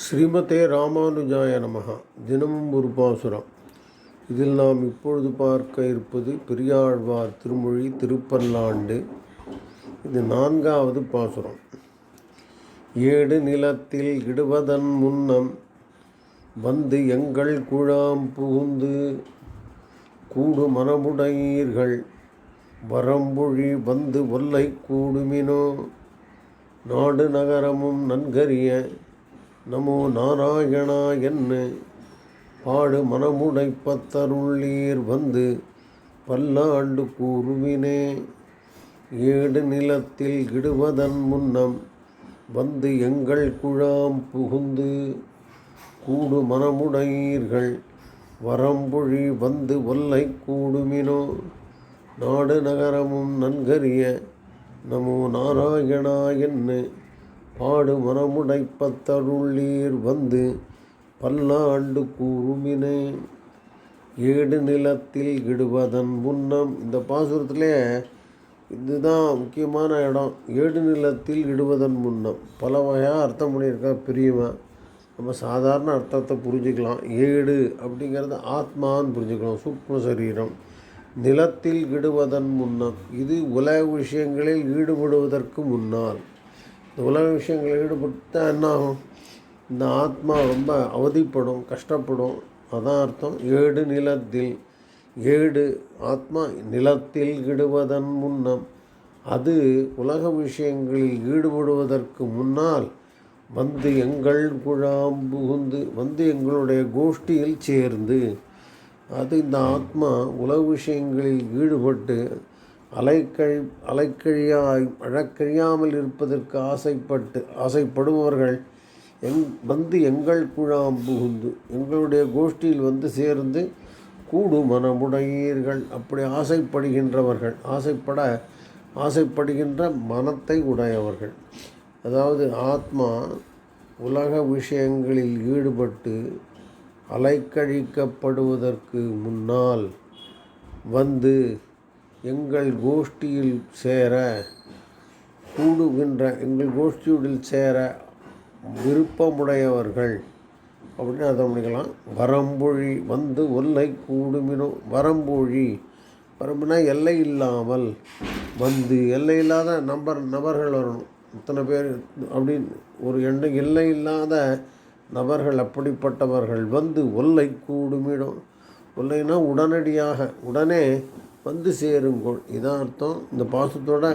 ஸ்ரீமதே ராமானுஜாய நமகா தினமும் ஒரு பாசுரம். இதில் நாம் இப்பொழுது பார்க்க இருப்பது பெரியாழ்வார் திருமொழி திருப்பல்லாண்டு. இது நான்காவது பாசுரம். ஏடு நிலத்தில் இடுவதன் முன்னம் வந்து எங்கள் குழாம் புகுந்து கூடு மனமுடையீர்கள். வரம்பொழி வந்து ஒல்லை கூடுமினோ. நாடு நகரமும் நன்கரிய நமோ நாராயணா என்ன? பாடு மனமுடைப்பத்தருள்ளீர் வந்து பல்லாண்டு கூறுவினே. ஏடு நிலத்தில் இடுவதன் முன்னம் வந்து எங்கள் குழாம் புகுந்து கூடு மனமுடையீர்கள். வரம்பொழி வந்து ஒல்லை கூடுமினோ. நாடு நகரமும் நன்கரிய நமோ நாராயணா என்ன? பாடுமரமுடைப்பத்தருள்ளீர் வந்து பல்லாண்டு கூறுமினே. ஏடு நிலத்தில் இடுவதன் முன்னம் இந்த பாசுரத்திலே இதுதான் முக்கியமான இடம். ஏடு நிலத்தில் இடுவதன் முன்னம். பல வகையாக அர்த்தம் பண்ணியிருக்கா பெரியவன். நம்ம சாதாரண அர்த்தத்தை புரிஞ்சுக்கலாம். ஏடு அப்படிங்கிறது ஆத்மான்னு புரிஞ்சுக்கலாம். சூக்ம சரீரம். நிலத்தில் இடுவதன் முன்னம். இது உலக விஷயங்களில் ஈடுபடுவதற்கு முன்னால். இந்த உலக விஷயங்களில் ஈடுபட்டால் என்ன ஆகும் இந்த ஆத்மா ரொம்ப அவதிப்படும் கஷ்டப்படும். அதான் அர்த்தம். ஏடு நிலத்தில் ஏடு ஆத்மா நிலத்தில் இடுவதன் முன்னம். அது உலக விஷயங்களில் ஈடுபடுவதற்கு முன்னால் வந்து எங்கள் குழாம் புகுந்து வந்து எங்களுடைய கோஷ்டியில் சேர்ந்து அது இந்த ஆத்மா உலக விஷயங்களில் ஈடுபட்டு அலைக்கழி அலைக்கழியாய் அழக்கழியாமல் இருப்பதற்கு ஆசைப்பட்டு ஆசைப்படுபவர்கள் எங் வந்து எங்கள் குழாம் புகுந்து எங்களுடைய கோஷ்டியில் வந்து சேர்ந்து கூடு மனமுடையீர்கள். அப்படி ஆசைப்படுகின்றவர்கள் ஆசைப்பட ஆசைப்படுகின்ற மனத்தை உடையவர்கள். அதாவது ஆத்மா உலக விஷயங்களில் ஈடுபட்டு அலைக்கழிக்கப்படுவதற்கு முன்னால் வந்து எங்கள் கோஷ்டியில் சேர கூடுகின்ற எங்கள் கோஷ்டியுடில் சேர விருப்பமுடையவர்கள் அப்படின்னு அதை பண்ணிக்கலாம். வரம்பொழி வந்து ஒல்லை கூடுமினோ வரம்பொழி வரம்புனா எல்லை இல்லாமல் வந்து எல்லை இல்லாத நபர் நபர்கள் வரணும். இத்தனை பேர் அப்படின்னு ஒரு எண்ணம் எல்லை இல்லாத நபர்கள் அப்படிப்பட்டவர்கள் வந்து ஒல்லை கூடுமிடும் ஒல்லைனா உடனடியாக உடனே வந்து சேருங்கோள் இதான் அர்த்தம். இந்த பாசத்தோட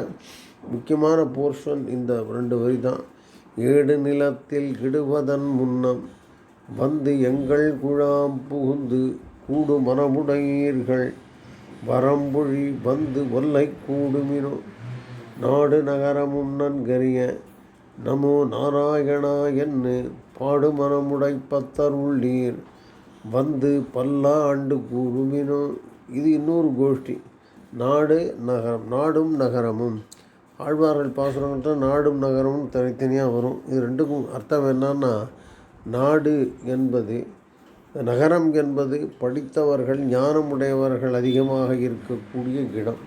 முக்கியமான போர்ஷன் இந்த ரெண்டு வரி தான். ஏடு நிலத்தில் கிடுவதன் முன்னம் வந்து எங்கள் குழாம் புகுந்து கூடு மனமுடையீர்கள் வரம்பொழி வந்து ஒல்லை கூடுமினோ. நாடு நகரமும் நன்கரிய நமோ நாராயணா என்று பாடு மனமுடைப்பத்தருள்ளீர் வந்து பல்லாண்டு கூடுமினோ. இது இன்னொரு கோஷ்டி. நாடு நகரம் நாடும் நகரமும். ஆழ்வார்கள் பாசுரங்கள்ட்ட நாடும் நகரமும் தனித்தனியாக வரும். இது ரெண்டுக்கும் அர்த்தம் என்னன்னா நாடு என்பது நகரம் என்பது படித்தவர்கள் ஞானமுடையவர்கள் அதிகமாக இருக்கக்கூடிய இடம்.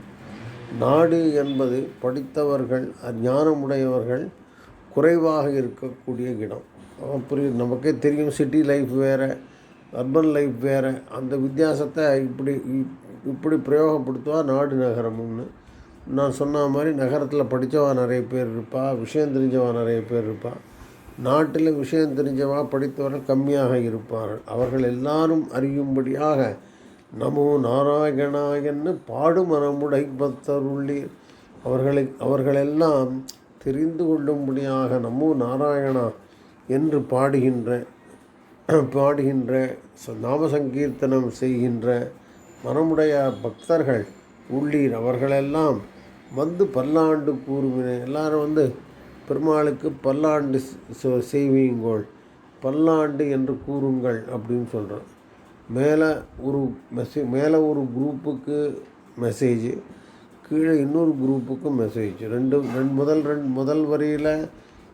நாடு என்பது படித்தவர்கள் ஞானமுடையவர்கள் குறைவாக இருக்கக்கூடிய இடம். புரியுது. நமக்கே தெரியும் சிட்டி லைஃப் வேறு. அர்பன் லைஃப் வேறு. அந்த வித்தியாசத்தை இப்படி இப்படி பிரயோகப்படுத்துவா நாடு நகரம்னு. நான் சொன்ன மாதிரி நகரத்தில் படித்தவா நிறைய பேர் இருப்பா விஷயம் தெரிஞ்சவா நிறைய பேர் இருப்பா. நாட்டில் விஷயம் தெரிஞ்சவா படித்தவர்கள் கம்மியாக இருப்பார்கள். அவர்கள் எல்லாரும் அறியும்படியாக நமோ நாராயணாயன்னு பாடும் மனமுடை பக்தருள்ளீர் அவர்களை அவர்களெல்லாம் தெரிந்து கொள்ளும்படியாக நமோ நாராயணா என்று பாடுகின்ற பாடுகின்ற நாம சங்கீர்த்தனம் செய்கின்ற மனமுடைய பக்தர்கள் உள்ளீர் அவர்களெல்லாம் வந்து பல்லாண்டு கூறுவின எல்லாரும் வந்து பெருமாளுக்கு பல்லாண்டு செய்வீங்கோள் பல்லாண்டு என்று கூறுங்கள் அப்படின்னு சொல்கிறோம் மேலே ஒரு மெசேஜ் மேலே ஒரு குரூப்புக்கு மெசேஜ் கீழே இன்னொரு குரூப்புக்கு மெசேஜ். ரெண்டு ரெண்டு முதல் ரெண்டு முதல் வரியில்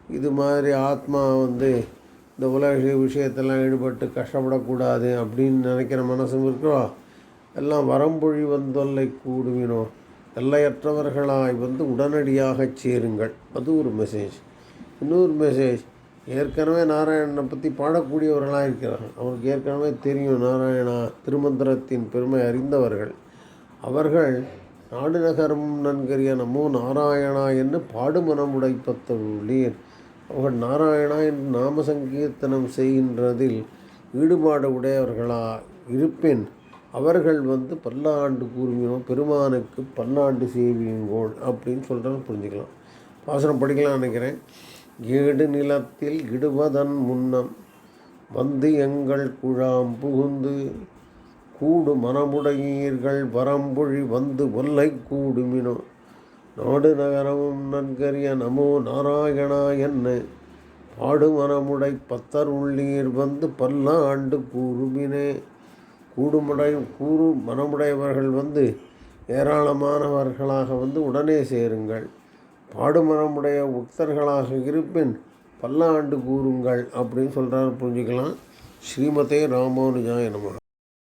இது மாதிரி ஆத்மா வந்து இந்த உலக விஷயத்தெல்லாம் ஈடுபட்டு கஷ்டப்படக்கூடாது அப்படின்னு நினைக்கிற மனசும் இருக்கிறோம் எல்லாம் வரம்பொழி வந்தொல்லை கூடுவினோ எல்லையற்றவர்களாய் வந்து உடனடியாக சேருங்கள். அது ஒரு மெசேஜ் இன்னொரு மெசேஜ் ஏற்கனவே நாராயணனை பற்றி பாடக்கூடியவர்களாக இருக்கிறார்கள். அவருக்கு ஏற்கனவே தெரியும் நாராயணா திருமந்திரத்தின் பெருமை அறிந்தவர்கள். அவர்கள் நாடு நகரம் நன்கரிய நமோ நாராயணா என்று பாடுமனம் உடைப்பத்தருளீர் அவர் நாராயணா என்று நாம சங்கீர்த்தனம் செய்கின்றதில் ஈடுபாடு உடையவர்களா இருப்பின் அவர்கள் வந்து பல்லாண்டு கூறுமினோம் பெருமானுக்கு பல்லாண்டு செய்வீங்கோள் அப்படின்னு சொல்கிறாங்க புரிஞ்சுக்கலாம். பாசனம் படிக்கலாம் நினைக்கிறேன். ஏடு நிலத்தில் இடுவதன் முன்னம் வந்து எங்கள் குழாம் புகுந்து கூடு மனமுடையீர்கள் வரம்பொழி வந்து ஒல்லை கூடுமினோ. நாடு நகரமும் நன்கரிய நமோ நாராயணா என்ன பாடுமரமுடை பத்தர் உள்ளீர் வந்து பல்லாண்டு கூறுமினே. கூடுமுடை கூறு மனமுடையவர்கள் வந்து ஏராளமானவர்களாக வந்து உடனே சேருங்கள். பாடுமரமுடைய உக்தர்களாக இருப்பின் பல்லாண்டு கூறுங்கள் அப்படின்னு சொல்கிறார் புரிஞ்சுக்கலாம். ஸ்ரீமதே ராமானுஜாய நமகா